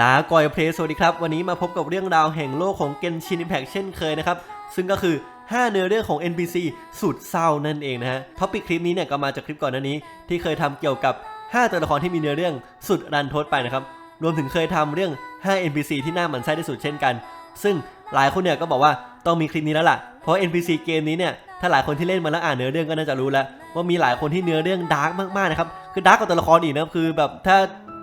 ลาก่อยเพลสวัสดีครับ วันนี้มาพบกับเรื่องราวแห่งโลกของเกนชิน i ิ p พ c เช่นเคยนะครับ ซึ่งก็คือ 5 เนื้อเรื่องของ NPC สุดเศร้านั่นเองนะฮะท็อปิกคลิปนี้เนี่ยก็มาจากคลิปก่อนหน้านี้ ที่เคยทำเกี่ยวกับ 5 ตัวละครที่มีเนื้อเรื่องสุดรันทดไปนะครับ รวมถึงเคยทำเรื่อง 5 NPC ที่น่าหมั่นไส้ที่สุดเช่นกัน ซึ่งหลายคนเนี่ยก็บอกว่าต้องมีคลิปนี้แล้วล่ะ เพราะ NPC เกมนี้เนี่ยถ้าหลายคนที่เล่นมาแล้วอ่านเนื้อเรื่องก็น่าจะรู้แล้วว่ามีหลายคนที่เนื้อเรื่องดาร์กมากๆนะครับคือดาร์กกว่าตัวละครอีกนะคือแบบถ้า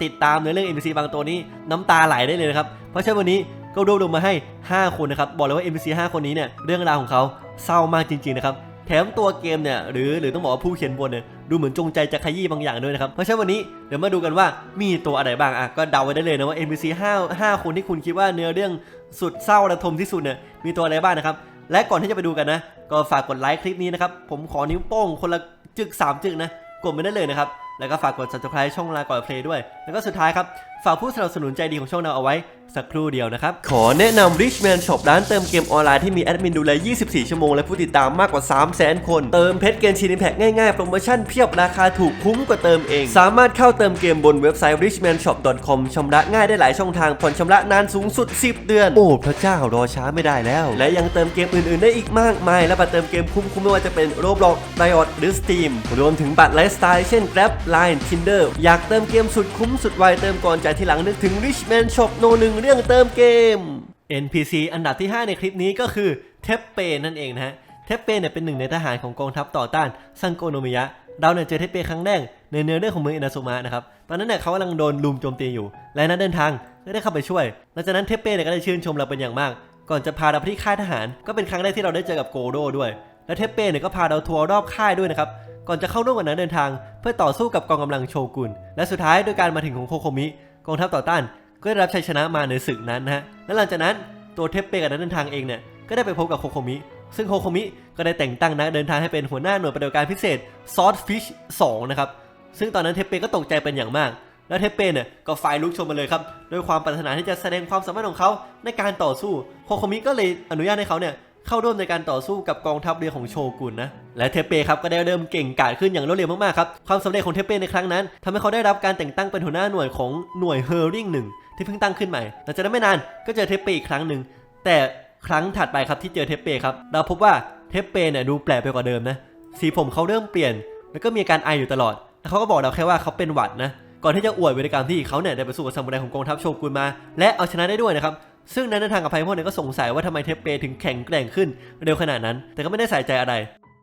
ติดตามเนื้อเรื่อง NPC บางตัวนี้น้ำตาไหลได้เลยนะครับ เพราะฉะนั้นวันนี้ก็รวบรวมมาให้ 5 คนนะครับ บอกเลยว่า NPC 5 คนนี้เนี่ยเรื่องราวของเขาเศร้ามากจริงๆนะครับแถมตัวเกมเนี่ยหรือหรือต้องบอกว่าผู้เขียนบทเนี่ยดูเหมือนจงใจจะขยี้บางอย่างด้วยนะครับ เพราะฉะนั้นวันนี้เดี๋ยวมาดูกันว่ามีตัวอะไรบ้างอะก็เดาไว้ได้เลยนะว่า NPC 5 5 คนที่คุณคิดว่าเนื้อเรื่องสุดเศร้าระทมที่สุดเนี่ยมีตัวอะไรบ้างนะครับและก่อนที่จะไปดูกันนะ ก็ฝากกดไลค์คลิปนี้นะครับผมขอนิ้วโป้งคนละจึก3จึกนะกดไม่ได้เลยนะครับ แล้วก็ฝากกด subscribe ช่องลาก่อนเพลย์ด้วย แล้วก็สุดท้ายครับ ฝากผู้สนับสนุนใจดีของช่องเราเอาไว้สักครู่เดียวนะครับ ขอแนะนำ Richman Shop ร้านเติมเกมออนไลน์ที่มีแอดมินดูแล 24 ชั่วโมง และผู้ติดตามมากกว่า 300,000 คน เติมเพชรเกมชินิแพ็กง่ายๆ โปรโมชั่นเพียบราคาถูกคุ้มกว่าเติมเอง สามารถเข้าเติมเกมบนเว็บไซต์ richmanshop.com ชำระง่ายได้หลายช่องทาง ผ่อนชำระนานสูงสุด 10 เดือน โอ้ พระเจ้ารอช้าไม่ได้แล้ว และยังเติมเกมอื่นๆ ได้อีกมากมาย และบัตรเติมเกมคุ้มๆไม่ว่าจะเป็น Roblox Riot หรือ Steam รวมถึงบัตรไลฟ์สไตล์เช่น Grab Line Tinder อยากเติมเกมสุดคุ้มสุดไวเติมก่อนจายทีหลังนึกถึง Richman Shop โนหนึ่งเรื่องเติมเกม NPC อันดับที่ 5 ในคลิปนี้ก็คือเทปเปนั่นเองนะฮะ เทปเปเนี่ยเป็นหนึ่งในทหารของกองทัพต่อต้านซังโกโนมิยะ เราเนี่ยเจอเทปเปครั้งแรกในเนื้อเรื่องของเมืองอินาซุมะนะครับ ตอนนั้นเนี่ยเขากำลังโดนลุมโจมตีอยู่ และนักเดินทางก็ได้เข้าไปช่วย หลังจากนั้นเทปเป้เนี่ยก็ได้ชื่นชมเราเป็นอย่างมาก ก่อนจะพาเราไปที่ค่ายทหาร ก็เป็นครั้งแรกที่เราได้เจอกับโกโดด้วย และเทปเป้เนี่ยก็พาเราทัวร์รอบค่ายด้วยนะครับก่อนจะเข้าร่วมกับนักเดินทาง เพื่อต่อสู้กับกองกำลังโชกุน และสุดท้ายโดยการมาถึงของโคโคมิ กองทัพต่อต้านก็ได้รับชัยชนะมาในศึกนั้นนะฮะและหลังจากนั้นตัวเทปเป้กับนักเดินทางเองเนี่ยก็ได้ไปพบกับโคโคมิ ซึ่งโคโคมิก็ได้แต่งตั้งนักเดินทางให้เป็นหัวหน้าหน่วยปฏิบัติการพิเศษซอสฟิช2นะครับซึ่งตอนนั้นเทปเป้ก็ตกใจเป็นอย่างมาก และเทปเป้เนี่ยก็ไฟลุกโชนมาเลยครับด้วยความปรารถนาที่จะแสดงความสามารถของเขาในการต่อสู้โคโคมิก็เลยอนุญาตให้เขาเนี่ย เข้าร่วมในการต่อสู้กับกองทัพเรือของโชกุนนะ และเทปเป้ครับก็ได้เริ่มเก่งกาจขึ้นอย่างรวดเร็วมากๆครับ ความสำเร็จของเทปเป้ในครั้งนั้นทำให้เขาได้รับการแต่งตั้งเป็นหัวหน้าหน่วยของหน่วยเฮอร์ริงหนึ่งที่เพิ่งตั้งขึ้นใหม่หลังจากนั้นไม่นานก็เจอเทปเปอีกครั้งหนึ่งแต่ครั้งถัดไปครับที่เจอเทปเป้ครับเราพบว่าเทปเป้เนี่ยดูแปลกไปกว่าเดิมนะสีผมเขาเริ่มเปลี่ยน แล้วก็มีการไออยู่ตลอดแล้วเขาก็บอกเราแค่ว่าเขาเป็นหวัดนะก่อนที่จะอวดวิธีการที่เขาเนี่ยได้ไปสู้กับซามูไรของกองทัพโชกุนมา และเอาชนะได้ด้วยนะครับ ซึ่งนักเดินทางกับไพพอเนี่ยก็สงสัยว่าทำไมเทปเป้ถึงแข็งแกร่งขึ้นเร็วขนาดนั้น แต่ก็ไม่ได้ใส่ใจอะไร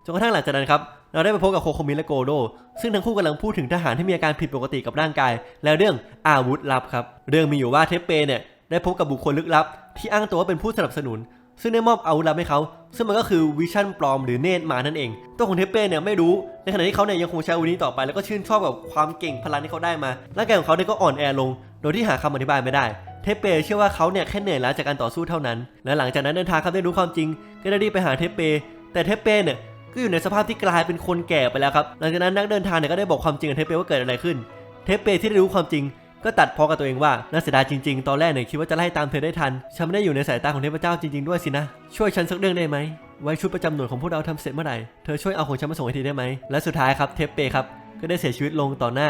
จนกระทั่งหลังจากนั้นครับเราได้ไปพบกับโคโคมิและโกโด ซึ่งทั้งคู่กำลังพูดถึงทหารที่มีอาการผิดปกติกับร่างกาย และเรื่องอาวุธลับครับ เรื่องมีอยู่ว่าเทปเปเนี่ยได้พบกับบุคคลลึกลับ ที่อ้างตัวว่าเป็นผู้สนับสนุน ซึ่งได้มอบอาวุธลับให้เขา ซึ่งมันก็คือวิชั่นปลอมหรือเนตมานั่นเอง ตัวของเทปเป้เนี่ยไม่รู้ ในขณะที่เขาเนี่ยยังคงใช้อาวุธนี้ต่อไปแล้วก็ชื่นชอบกับความเก่งพลังที่เขาได้มา ร่างกายของเขาเนี่ยก็อ่อนแอลง โดยที่หาคำอธิบายไม่ได้ เทปเป้เชื่อว่าเขาเนี่ยแค่เหนื่อยล้าจากการต่อสู้เท่านั้น และหลังจากนั้นเดินทางเขาได้รู้ความจริง ก็ได้รีบไปหาเทเป้แต่เทเป้เนี่ยก็อยู่ในสภาพที่กลายเป็นคนแก่ไปแล้วครับ หลังจากนั้นนักเดินทางเนี่ยก็ได้บอกความจริงกับเทเป้ว่าเกิดอะไรขึ้น เทเป้ที่ได้รู้ความจริงก็ตัดพ้อกับตัวเองว่าน่าเสียดายจริงๆ ตอนแรกเนี่ยคิดว่าจะไล่ตามเธอได้ทัน ฉันไม่ได้อยู่ในสายตาของเทพเจ้าจริงๆด้วยสินะ ช่วยฉันสักเรื่องได้ไหม ไว้ชุดประจำหน่วยของพวกเราทำเสร็จเมื่อไหร่ เธอช่วยเอาของฉันมาส่งให้ทีได้ไหม และสุดท้ายครับเทปเปครับ ก็ได้เสียชีวิตลงต่อหน้า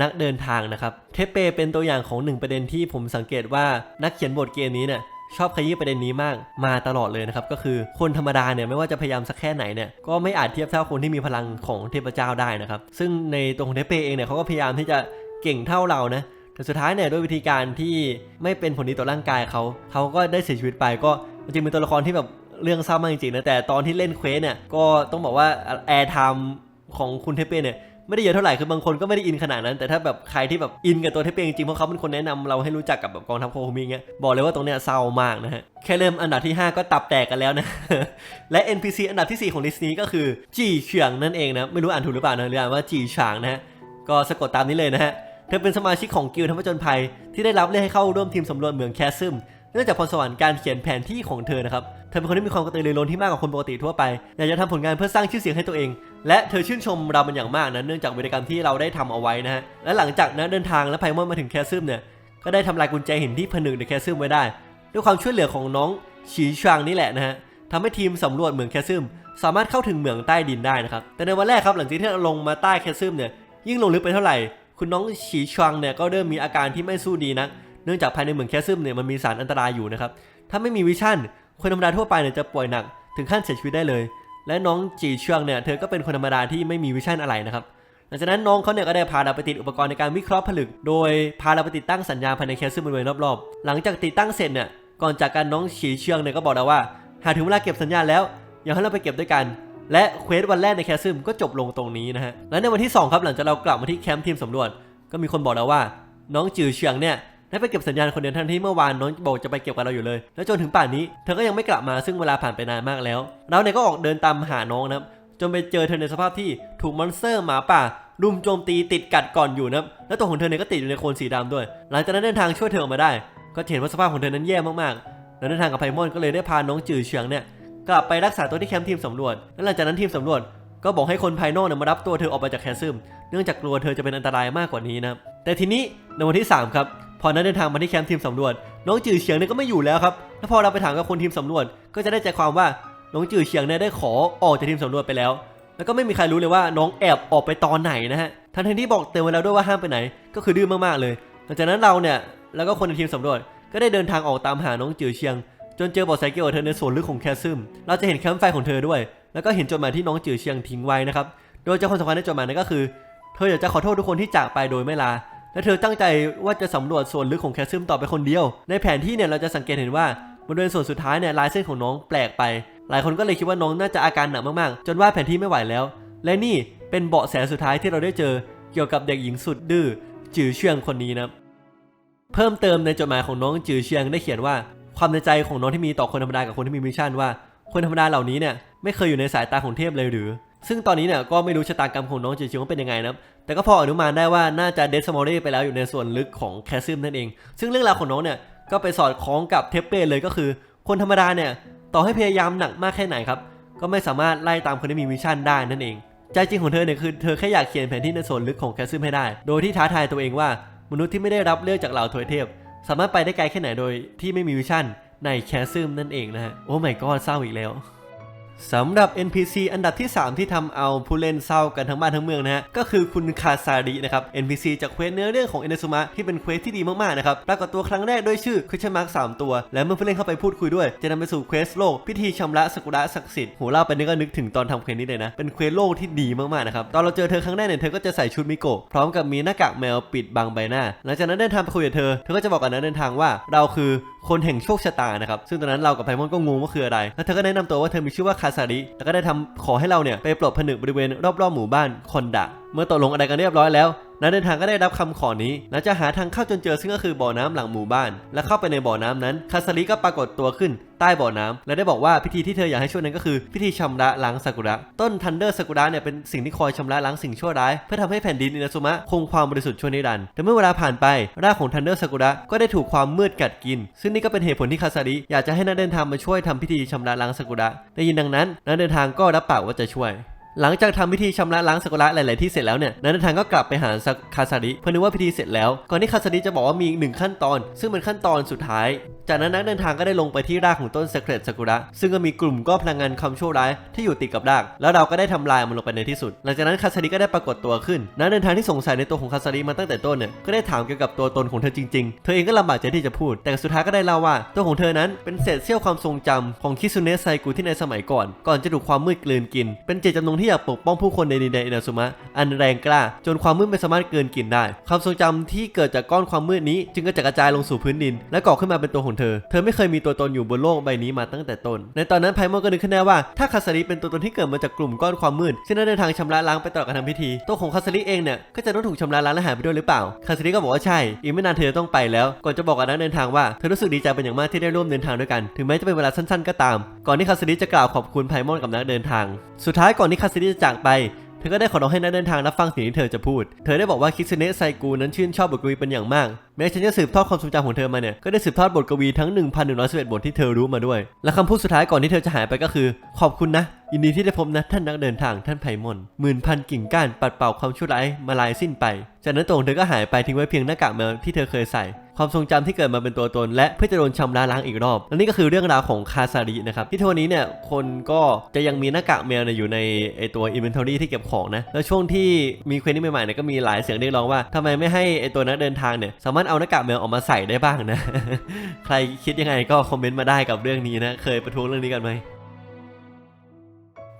นักเดินทางนะครับ เทปเป้เป็นตัวอย่างของหนึ่งประเด็นที่ผมสังเกตว่านักเขียนบทเกมนี้เนี่ยชอบขยี้ประเด็นนี้มากมาตลอดเลยนะครับ ก็คือคนธรรมดาเนี่ยไม่ว่าจะพยายามสักแค่ไหนเนี่ยก็ไม่อาจเทียบเท่าคนที่มีพลังของเทพเจ้าได้นะครับ ซึ่งในตัวของเทปเป้เองเนี่ยเขาก็พยายามที่จะเก่งเท่าเรานะแต่สุดท้ายเนี่ยด้วยวิธีการที่ไม่เป็นผลดีต่อร่างกายเขาเขาก็ได้เสียชีวิตไปก็จริงเป็นตัวละครที่แบบเรื่องเศร้ามากจริงๆนะแต่ตอนที่เล่นเควสเนี่ยก็ต้องบอกว่าแอร์ไทม์ของคุณเทปเป้เนี่ย ไม่ได้เยอะเท่าไหร่คือบางคนก็ไม่ได้อินขนาดนั้น แต่ถ้าแบบใครที่แบบอินกับตัวเทปเป้จริงเพราะเขาเป็นคนแนะนำเราให้รู้จักกับแบบกองทัพโคโฮมิเงี้ยบอกเลยว่าตรงเนี้ยเศร้ามากนะฮะแค่เริ่มอันดับที่ 5 ก็ตับแตกกันแล้วนะ และ NPC อันดับที่ 4 ของลิสต์นี้ก็คือจีเฉียงนั่นเองนะไม่รู้อ่านถูกหรือเปล่านะหรืออ่านว่าจีฉางนะฮะก็สะกดตามนี้เลยนะฮะเธอเป็นสมาชิกของกิลด์ธรรมจนภัย ที่ได้รับเลือกให้เข้าร่วมทีมสำรวจเมืองแคสซึมเนื่องจากพรสวรรค์การเขียนแผนที่ของเธอนะครับ เธอเป็นคนที่มีความกระตือรือร้นที่มากกว่าคนปกติทั่วไป อยากจะทำผลงานเพื่อสร้างชื่อเสียงให้ตัวเอง และเธอชื่นชมเราเป็นอย่างมากนะเนื่องจากวิธีกรรมที่เราได้ทำเอาไว้นะฮะและหลังจากนั้นเดินทางและไพมอนมาถึงแคสซึมเนี่ยก็ได้ทำลายกุญแจหินที่ผนึกในแคสซึมไว้ได้ ด้วยความช่วยเหลือของน้องฉีชางนี่แหละนะฮะทำให้ทีมสำรวจเหมืองแคสซึมสามารถเข้าถึงเหมืองใต้ดินได้นะครับแต่ในวันแรกครับหลังจากที่เราลงมาใต้แคสซึมเนี่ยยิ่งลงลึกไปเท่าไหร่ คุณน้องฉีชางเนี่ยก็เริ่มมีอาการที่ไม่สู้ดีนักในนื่องจากภายในเหมืองแคสซึมเนี่ยมันมีสารอันตรายอยู่นะครับถ้าไม่มีวิชั่นคนธรรมดาทั่วไปเนี่ยจะป่วยหนักถึงขั้นเสียชีวิตได้เลย และน้องจีเชียงเนี่ยเธอก็เป็นคนธรรมดาที่ไม่มีวิชั่นอะไรนะครับหลังจากนั้นน้องเขาเนี่ยก็ได้พาเราไปติดอุปกรณ์ในการวิเคราะห์ผลึก โดยพาเราไปติดตั้งสัญญาณภายในแคสซึมบริเวณรอบๆ หลังจากติดตั้งเสร็จเนี่ยก่อนจากการน้องฉีเชียงเนี่ยก็บอกเราว่า หากถึงเวลาเก็บสัญญาณแล้วอยากให้เราไปเก็บด้วยกัน และเควสวันแรกในแคสซึมก็จบลงตรงนี้นะฮะและในวันที่ 2 ครับหลังจากเรากลับมาที่แคมป์ทีมสำรวจ ก็มีคนบอกเราว่า น้องจือเชียงเนี่ย ได้ไปเก็บสัญญาณคนเดียวทั้งที่เมื่อวานน้องบอกจะไปเก็บกับเราอยู่เลย แล้วจนถึงป่านนี้เธอก็ยังไม่กลับมาซึ่งเวลาผ่านไปนานมากแล้ว เราเนี่ยก็ออกเดินตามหาน้องนะครับจนไปเจอเธอในสภาพที่ถูกมอนสเตอร์หมาป่ารุมโจมตีติดกัดก่อนอยู่นะครับแล้วตัวของเธอเนี่ยก็ติดอยู่ในโคลนสีดำด้วย หลังจากนั้นเดินทางช่วยเธอออกมาได้ ก็เห็นว่าสภาพของเธอนั้นแย่มากๆ แล้วเดินทางกับไพมอนก็เลยได้พาน้องจือเฉียงเนี่ยกลับไปรักษาตัวที่แคมป์ทีมสำรวจ แล้วหลังจากนั้นทีมสำรวจก็บอกให้คนภายนอกเนี่ยมารับตัวเธอออกไปจากแคซึม เนื่องจากกลัวเธอจะเป็นอันตรายมากกว่านี้นะแต่ทีนี้ในวันที่ 3 ครับ พอนั้นเดินทางมาที่แคมป์ทีมสำรวจ น้องจือเฉียงเนี่ยก็ไม่อยู่แล้วครับ แล้วพอเราไปถามกับคนทีมสำรวจ ก็จะได้ใจความว่าน้องจือเฉียงเนี่ยได้ขอออกจากทีมสำรวจไปแล้ว แล้วก็ไม่มีใครรู้เลยว่าน้องแอบออกไปตอนไหนนะฮะ ทั้งที่บอกเตือนไว้แล้วด้วยว่าห้ามไปไหน ก็คือดื้อมากๆเลย หลังจากนั้นเราเนี่ยแล้วก็คนในทีมสำรวจ ก็ได้เดินทางออกตามหาน้องจือเชียง จนเจอบาะแสเกี่ยวกับเธอในส่วนลึกของแคสซึม เราจะเห็นแคมป์ไฟของเธอด้วย แล้วก็เห็นจดหมายที่น้องจือเชียงทิ้งไว้นะครับ โดยเจ้าคนสำคัญในจดหมายนั้นก็คือ เธออยากจะขอโทษทุกคนที่จากไปโดยไม่ลา และเธอตั้งใจว่าจะสำรวจส่วนลึกของแคสซึมต่อไปคนเดียว ในแผนที่เนี่ยเราจะสังเกตเห็นว่าบริเวณส่วนสุดท้ายเนี่ยลายเส้นของน้องแปลกไป หลายคนก็เลยคิดว่าน้องน่าจะอาการหนักมากๆ จนวาดแผนที่ไม่ไหวแล้ว และนี่เป็นเบาะแสสุดท้ายที่เราได้เจอเกี่ยวกับเด็กหญิงสุดดื้อจือเชียงคนนี้นะเพิ่มเติมในจดหมายของน้องจือเชียงได้เขียนว่า ความในใจของน้องที่มีต่อคนธรรมดากับคนที่มีมิชชั่นว่า คนธรรมดาเหล่านี้เนี่ยไม่เคยอยู่ในสายตาของเทพเลยหรือ ซึ่งตอนนี้เนี่ยก็ไม่รู้ชะตากรรมของน้องจือเชียงว่าเป็นยังไงนะครับ แต่ก็พออนุมานได้ว่าน่าจะเดสมอรี่ไปแล้วอยู่ในส่วนลึกของแคสซึมนั่นเอง ซึ่งเรื่องราวของน้องเนี่ยก็ไปสอดคล้องกับเทปเป้เลยก็คือ คนธรรมดาเนี่ยต่อให้พยายามหนักมากแค่ไหนครับ ก็ไม่สามารถไล่ตามคนที่มีมิชชั่นได้นั่นเอง ใจจริงของเธอเนี่ยคือเธอแค่อยากเขียนแผนที่ในส่วนลึกของแคสซึมให้ได้ โดยที่ท้าทายตัวเองว่ามนุษย์ที่ไม่ได้รับเลือกจากเหล่าทวยเทพ สามารถไปได้ไกลแค่ไหนโดยที่ไม่มีวิชั่นในแคสซึมนั่นเองนะฮะโอ้ไม่ก็เศร้าอีกแล้ว สำหรับ NPC อันดับที่ 3 ที่ทำเอาผู้เล่นเศร้ากันทั้งบ้านทั้งเมืองนะฮะก็คือคุณคาซารินะครับ NPC จากเควสเนื้อเรื่องของเอเนซุมะที่เป็นเควสที่ดีมากๆนะครับปรากฏตัวครั้งแรกด้วยชื่อคริส i นมาร์ก3ตัว และเมื่อผู้เล่นเข้าไปพูดคุยด้วย จะนำไปสู่เควสโลกพิธีชำระสกุระศักดิ์สิทธิ์โหเล่าไปนี่ก็นึกถึงตอนทำเควสนี้เลยนะเป็นเควสโลกที่ดีมากๆนะครับตอนเราเจอเธอครั้งแรกเนี่ยเธอก็จะใส่ชุดมิโกะพร้อมกับมีหน้ากากแมวปิดบังใบหน้า หลังจากนั้นเดินทางไปคุยกับเธอเธอก็จะบอกกับนักเดินทางว่าเราคือคนแห่งโชคชะตานะครับ ซึ่งตอนนั้นเรากับไพมอนก็งงว่าคืออะไร แล้วเธอก็แนะนำตัวว่าเธอมีชื่อว่าคาซาริ แล้วก็ได้ทำขอให้เราเนี่ยไปปลดผนึกบริเวณรอบๆหมู่บ้านคอนดะ เมื่อตกลงอะไรกันเรียบร้อยแล้วนักเดินทางก็ได้รับคำขอนี้และจะหาทางเข้าจนเจอซึ่งก็คือบ่อน้ำหลังหมู่บ้าน และเข้าไปในบ่อน้ำนั้น คาซาริก็ปรากฏตัวขึ้นใต้บ่อน้ำและได้บอกว่าพิธีที่เธออยากให้ช่วยนั้นก็คือ พิธีชำระล้างซากุระ ต้นทันเดอร์ซากุระเนี่ยเป็นสิ่งที่คอยชำระล้างสิ่งชั่วร้าย เพื่อทำให้แผ่นดินอินาซุมะคงความบริสุทธิ์ชั่วนิรันดร์แต่เมื่อเวลาผ่านไปรากของทันเดอร์ซากุระก็ได้ถูกความมืดกัดกิน ซึ่งนี่ก็เป็นเหตุผลที่คาซาริอยากจะให้นักเดินทางมาช่วยทำพิธีชำระล้างซากุระได้ยินดังนั้นนักเดินทางก็รับปากว่าจะช่วย หลังจากทำพิธีชำระล้างซากุระหลาย ๆ ที่เสร็จแล้วเนี่ยนักเดินทางก็กลับไปหาคาซาริเพื่อนึกว่าพิธีเสร็จแล้ว ก่อนที่คาซาริจะบอกว่ามีอีกหนึ่งขั้นตอน ซึ่งเป็นขั้นตอนสุดท้ายจากนั้นนักเดินทางก็ได้ลงไปที่รากของต้น Secret ซากุระซึ่งก็มีกลุ่มก้อนพลังงานความชั่วร้ายที่อยู่ติดกับราก แล้วเราก็ได้ทำลายมันลงไปในที่สุด หลังจากนั้นคาซาริก็ได้ปรากฏตัวขึ้น นักเดินทางที่สงสัยในตัวของคาซาริมาตั้งแต่ต้นเนี่ยก็ได้ถามเกี่ยวกับตัวตนของเธอจริงๆ เธอเองก็ลำบากใจที่จะพูด แต่สุดท้ายก็ได้เล่าว่า ตัวของเธอนั้นเป็นเศษเสี้ยวความทรงจำของคิซุเนะไซกุที่ในสมัยก่อน ก่อนจะถูกความมืดกลืนกิน เป็นเจตจำนงที่อยากปกป้องผู้คนในดินแดนอินาซุมะอันแรงกล้า จนความมืดไม่สามารถเกินกินได้ ความทรงจำที่เกิดจากก้อนความมืดนี้ จึงก็จะกระจายลงสู่พื้นดิน และก่อขึ้นมาเป็นตัวของเธอ เธอไม่เคยมีตัวตนอยู่บนโลกใบนี้มาตั้งแต่ต้น ในตอนนั้นไพมอนก็นึกขึ้นได้ว่าถ้าคาสริเป็นตัวตนที่เกิดมาจากกลุ่มก้อนความมืดซึ่งเดินทางชำระล้างไปตลอดการทำพิธี ตัวของคาสริเองเนี่ยก็จะต้องถูกชำระล้างและหายไปด้วยหรือเปล่า คาสริก็บอกว่าใช่ อีกไม่นานเธอจะต้องไปแล้ว ก่อนจะบอกกับนักเดินทางว่าเธอรู้สึกดีใจเป็นอย่างมากที่ได้ร่วมเดินทางด้วยกัน ถึงแม้จะเป็นเวลาสั้นๆ ก็ตาม ก่อนที่คาสริจะกล่าวขอบคุณไพมอนกับนักเดินทาง สุดท้ายก่อนที่คาสริจะจากไปเธอก็ได้ขอร้องให้นักเดินทางรับฟังสิ่งที่เธอจะพูด เธอได้บอกว่าคิสเนะไซกูนั้นชื่นชอบบทกวีเป็นอย่างมาก แม้ฉันจะสืบทอดความทรงจำของเธอมาเนี่ย ก็ได้สืบทอดบทกวีทั้ง 1,111 บทที่เธอรู้มาด้วย และคำพูดสุดท้ายก่อนที่เธอจะหายไปก็คือ ขอบคุณนะ ยินดีที่ได้พบนะท่านนักเดินทางท่านไพมอนหมื่นพันกิ่งก้านปัดเป่าความชั่วร้ายมาลายสิ้นไป จากนั้นตัวของเธอก็หายไปทิ้งไว้เพียงหน้ากากแมวที่เธอเคยใส่ความทรงจำที่เกิดมาเป็นตัวตน และเพื่อจะโดนชำระล้างอีกรอบและนี่ก็คือเรื่องราวของคาซารินะครับ ที่ทุกวันนี้เนี่ยคนก็จะยังมีหน้ากากแมวอยู่ในไอตัวอินเวนทอรี่ที่เก็บของนะ แล้วช่วงที่มีเควสนี้ใหม่ๆเนี่ยก็มีหลายเสียงเรียกร้องว่าทำไมไม่ให้ไอตัวนักเดินทางเนี่ยสามารถเอาหน้ากากแมวออกมาใส่ได้บ้างนะ ใครคิดยังไงก็คอมเมนต์มาได้กับเรื่องนี้นะ เคยประท้วงเรื่องนี้กันไหม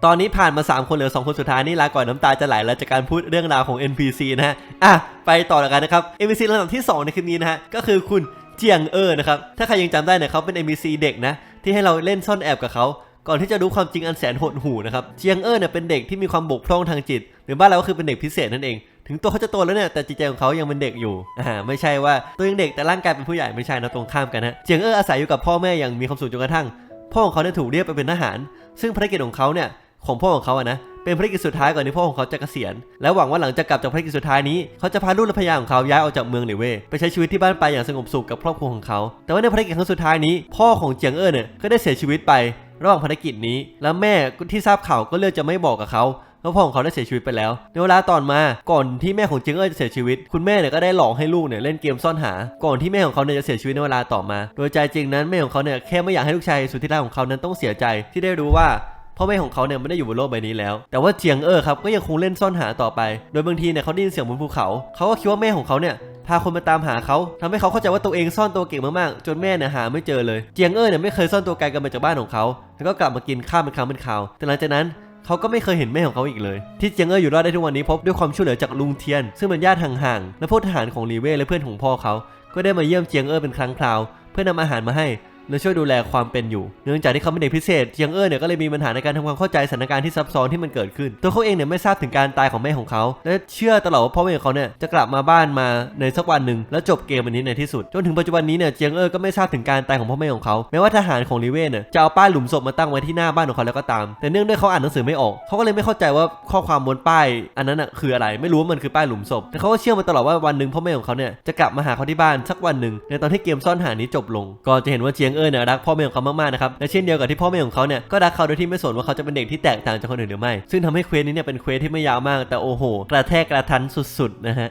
ตอนนี้ผ่านมา 3 คนเหลือ 2 คนสุดท้ายนี่ลาก่อนน้ำตาจะไหลแล้วจากการพูดเรื่องราวของ NPC นะฮะ อะ ไปต่อแล้วกันนะครับ NPC ลำดับที่ 2 ในคลิปนี้นะฮะ ก็คือคุณเจียงเออนะครับ ถ้าใครยังจำได้เนี่ยเขาเป็น NPC เด็กนะ ที่ให้เราเล่นซ่อนแอบกับเขาก่อนที่จะรู้ความจริงอันแสนหดหูนะครับ เจียงเออเนี่ยเป็นเด็กที่มีความบกพร่องทางจิต หรือบ้านเราก็คือเป็นเด็กพิเศษนั่นเอง ถึงตัวเขาจะโตแล้วเนี่ยแต่จิตใจของเขายังเป็นเด็กอยู่อ่าไม่ใช่ว่าตัวยังเด็กแต่ร่างกายเป็นผู้ใหญ่ไม่ใช่นะตรงข้ามกันนะเจียงเอออาศัยอยู่กับพ่อแม่อย่างมีความสุขจนกระทั่ง พ่อของเขาเนี่ยถูกเรียกไปเป็นทหาร ซึ่งภารกิจของเขาเนี่ยของพ่อของเขาอะนะเป็นภารกิจสุดท้ายก่อนที่พ่อของเขาจะเกษียณ และหวังว่าหลังจากกลับจากภารกิจสุดท้ายนี้ เขาจะพาลูกและภรรยาของเขาย้ายออกจากเมืองหลิเว่ไปใช้ชีวิตที่บ้านปลายอย่างสงบสุขกับครอบครัวของเขา แต่ว่าในภารกิจครั้งสุดท้ายนี้ พ่อของเจียงเอ้อเนี่ยก็ได้เสียชีวิตไประหว่างภารกิจนี้ และแม่ที่ทราบข่าวก็เลือกจะไม่บอกกับเขา ว่าพ่อของเขาได้เสียชีวิตไปแล้ว ในเวลาต่อนมาก่อนที่แม่ของเจียงเอ้อจะเสียชีวิต คุณแม่เนี่ยก็ได้หลอกให้ลูกเนี่ยเล่นเกมซ่อนหา ก่อนที่แม่ของเขาเนี่ยจะเสียชีวิตในเวลาต่อมา โดยใจจริงนั้นแม่ของเขาเนี่ยแค่ไม่อยากให้ลูกชายสุดที่รักของเขานั้นต้องเสียใจที่ได้รู้ว่าพ่อแม่ของเขาเนี่ยไม่ได้อยู่บนโลกใบนี้แล้ว แต่ว่าเจียงเออครับก็ยังคงเล่นซ่อนหาต่อไป โดยบางทีเนี่ยเขาได้ยินเสียงบนภูเขา เขาก็คิดว่าแม่ของเขาเนี่ยพาคนมาตามหาเขาทำให้เขาเข้าใจว่าตัวเองซ่อนตัวเก่งมากๆ จนแม่เนี่ยหาไม่เจอเลย เจียงเออเนี่ยไม่เคยซ่อนตัวไกลกันมาจากบ้านของเขา แล้วก็กลับมากินข้าวเป็นครั้งเป็นคราว แต่หลังจากนั้น เขาก็ไม่เคยเห็นแม่ของเขาอีกเลย ที่เจียงเอออยู่รอดได้ทุกวันนี้พบด้วยความช่วยเหลือจากลุงเทียน ซึ่งเป็นญาติห่างๆและพวกทหารของลีเว่และเพื่อนของพ่อเขา ก็ได้มาเยี่ยมเจียงเออเป็นครั้งคราว เพื่อนำอาหารมาให้ และช่วยดูแลความเป็นอยู่ เนื่องจากที่เขาเป็นเด็กพิเศษเจียงเอ้อเนี่ยก็เลยมีปัญหาในการทำความเข้าใจสถานการณ์ที่ซับซ้อนที่มันเกิดขึ้น ตัวเขาเองเนี่ยไม่ทราบถึงการตายของแม่ของเขา และเชื่อตลอดว่าพ่อแม่ของเขาเนี่ยจะกลับมาบ้านมาในสักวันหนึ่งแล้วจบเกมวันนี้ในที่สุด จนถึงปัจจุบันนี้เนี่ยเจียงเอ้อก็ไม่ทราบถึงการตายของพ่อแม่ของเขาแม้ว่าทหารของลิเว่เนี่ยจะเอาป้ายหลุมศพมาตั้งไว้ที่หน้าบ้านของเขาแล้วก็ตาม แต่เนื่องด้วยเขาอ่านหนังสือไม่ออกเขาก็เลยไม่เข้าใจว่าข้อความบนป้าย อันนั้นอะคืออะไรไม่รู้ว่ามันคือป้ายหลุมศพแต่เขาก็เชื่อมาตลอดว่าวันหนึ่งพ่อแม่ของเขาเนี่ยจะกลับมาหาเขาที่บ้านสักวันหนึ่งในตอนที่เกมซ่อนหานี้จบลงก่อนจะเห็นว่าเจียงเอ้อเนี่ยรักพ่อแม่ของเขามากๆนะครับและเช่นเดียวกับที่พ่อแม่ของเขาเนี่ยก็รักเขาโดยที่ไม่สนว่าเขาจะเป็นเด็กที่แตกต่างจากคนอื่นหรือไม่ ซึ่งทำให้เควสนี้เนี่ยเป็นเควสที่ไม่ยาวมาก แต่โอ้โห กระแทกกระทันสุดๆนะฮะ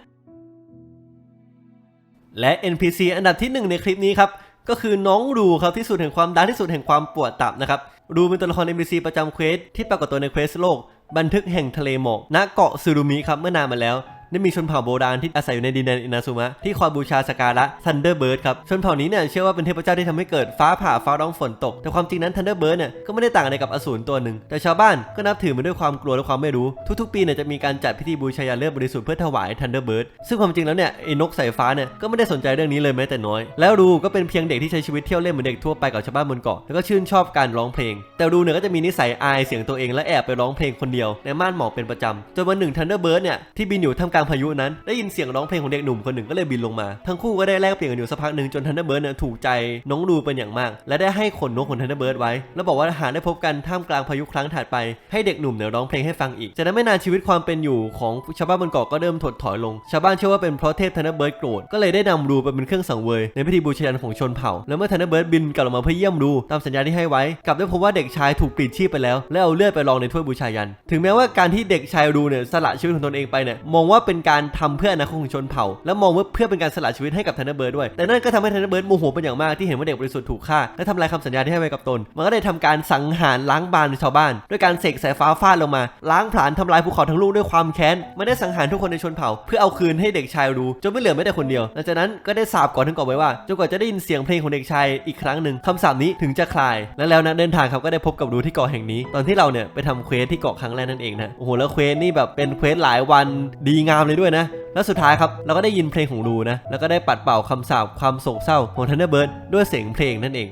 และ NPC อันดับที่หนึ่งในคลิปนี้ครับก็คือน้องรูครับที่สุดแห่งความดังที่สุดแห่งความปวดตับนะครับรูเป็นตัวละคร NPC ประจำเควสที่ปรากฏตัวในเควสโลก บันทึกแห่งทะเลหมอกณเกาะซูรุมิครับเมื่อนานมาแล้ว ได้มีชนเผ่าโบราณที่อาศัยอยู่ในดินแดนอินาซุมะที่คอยบูชาสการะ Thunderbird ครับชนเผ่านี้เนี่ยเชื่อว่าเป็นเทพเจ้าที่ทำให้เกิดฟ้าผ่าฟ้าร้องฝนตก แต่ความจริงนั้น Thunderbird เนี่ยก็ไม่ได้ต่างอะไรกับอสูรตัวหนึ่ง แต่ชาวบ้านก็นับถือมันด้วยความกลัวและความไม่รู้ ทุกๆ ปีเนี่ยจะมีการจัดพิธีบูชายันเลือดบริสุทธิ์เพื่อถวาย Thunderbird ซึ่งความจริงแล้วเนี่ยไอ้นกสายฟ้าเนี่ยก็ไม่ได้สนใจเรื่องนี้เลยแม้แต่น้อย แล้วรูก็เป็นเพียงเด็กที่ใช้ชีวิตเที่ยวเล่นเหมือนเด็กทั่วไปกับชาวบ้านบนเกาะแล้วก็ชื่นชอบการร้องเพลง แต่รูเนี่ยก็จะมีนิสัยอายเสียงตัวเองและแอบไปร้องเพลงคนเดียวในม่านหมอกเป็นประจำจนวันหนึ่ง Thunderbird เนี่ยที่บินอยู่ท่ามกลางพายุนั้นได้ยินเสียงร้องเพลงของเด็กหนุ่มคนหนึ่งก็เลยบินลงมา ทั้งคู่ก็ได้แลกเปลี่ยนกันอยู่สักพักหนึ่งจน Thunderbird เนี่ยถูกใจน้องรูเป็นอย่างมาก และได้ให้ขนนกของ Thunderbird ไว้ แล้วบอกว่าหากได้พบกันท่ามกลางพายุครั้งถัดไปให้เด็กหนุ่มเนี่ยร้องเพลงให้ฟังอีกจากนั้นไม่นานชีวิตความเป็นอยู่ของชาวบ้านบนเกาะก็เริ่มถดถอยลง ชาวบ้านเชื่อว่าเป็นเพราะเทพ Thunderbird โกรธก็เลยได้นำรูไปเป็นเครื่องสังเวยในพิธีบูชายันของชนเผ่า แล้วเมื่อ Thunderbird บินกลับลงมาเพื่อเยี่ยมรูตามสัญญาที่ให้ไว้กลับได้พบว่าเด็กชายถูกปลิดชีพไปแล้ว และเอาเลือดไปรองในถ้วยบูชายัน ถึงแม้ว่าการที่เด็กชายรูเนี่ยสละชีวิตของตนเองไปเนี่ยมองว่าเป็นการทำเพื่ออนาคตของชนเผ่า และมองว่าเพื่อเป็นการสละชีวิตให้กับ Thunderbird ด้วย แต่นั่นก็ทำให้ Thunderbird โมโหเป็นอย่างมากที่เห็นว่าเด็กบริสุทธิ์ถูกฆ่าและทำลายคำสัญญาที่ให้ไว้กับตน มันก็ได้ทำการสังหารล้างบานชาวบ้าน ด้วยการเสกสายฟ้าฟาดลงมา ล้างผลาญทำลายภูเขาทั้งลูกด้วยความแค้นมันได้สังหารทุกคนในชนเผ่า เพื่อเอาคืนให้เด็กชายรูจนไม่เหลือแม้แต่คนเดียวหลังจากนั้นก็ได้สาบก่อนถึงก่อนไว้ว่าจนกว่าจะได้ยินเสียงเพลงของเด็กชายอีกครั้งหนึ่งคำสาปนี้ถึงจะคลาย และแล้วนักเดินทางครับก็ได้พบกับรูที่เกาะแห่งนี้ ตอนที่เราเนี่ยไปทำเควสที่เกาะครั้งแรกนั่นเองนะโอ้โหแล้วเควสนี่แบบเป็นเควสหลายวันดีงามามเลยด้วยนะ แล้วสุดท้ายครับเราก็ได้ยินเพลงของรูนะ แล้วก็ได้ปัดเป่าคำสาปความโศกเศร้าของทันเดอร์เบิร์ดด้วยเสียงเพลงนั่นเอง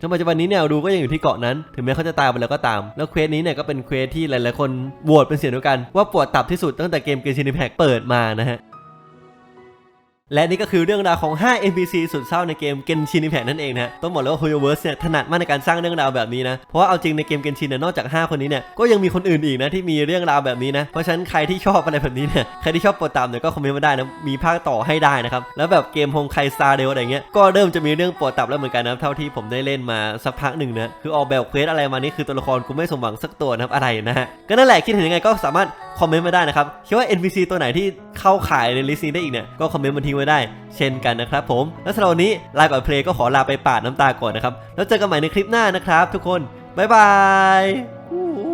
จนปัจจุบันนี้เนี่ยรูก็ยังอยู่ที่เกาะนั้น ถึงแม้เขาจะตายไปแล้วก็ตาม แล้วเควสนี้เนี่ยก็เป็นเควสที่หลายๆคนโหวตเป็นเสียงเดียวกัน ว่าปวดตับที่สุดตั้งแต่เกมเกมชินิแพกเปิดมานะฮะ และนี่ก็คือเรื่องราวของ 5 NPC สุดเศร้าในเกม Genshin Impact นั่นเองนะต้องบอกเลยว่า Hoyoverse เนี่ยถนัดมากในการสร้างเรื่องราวแบบนี้นะ เพราะว่าเอาจริงในเกม Genshin เนี่ยนอกจาก 5 คนนี้เนี่ยก็ยังมีคนอื่นอีกนะที่มีเรื่องราวแบบนี้นะ เพราะฉะนั้นใครที่ชอบอะไรแบบนี้เนี่ยใครที่ชอบโปรดตามเนี่ยก็คอมเมนต์มาได้นะมีภาคต่อให้ได้นะครับ แล้วแบบเกมฮงไคซาเดลอะไรเงี้ยก็เริ่มจะมีเรื่องโปรดตับแล้วเหมือนกันนะเท่าที่ผมได้เล่นมาสักพักหนึ่งนะคือออกแบบเควสอะไรมานี่คือตัวละครกูไม่สมหวังสักตัวนะครับอะไรนะฮะก็นั่นแหละคิดเห็นยังไงก็สามารถคอมเมนต์มาได้นะครับคิดว่า NPC ตัวไหนที่เข้าขายในลิสต์นี้ได้อีกเนี่ยก็คอมเมนต์มาทิ้งไว้ได้ เช่นกันนะครับผม และสำหรับวันนี้ลฟ์กับเพลงก็ขอลาไปปาดน้ำตาก่อนนะครับ แล้วเจอกันใหม่ในคลิปหน้านะครับ ทุกคน บ๊ายบาย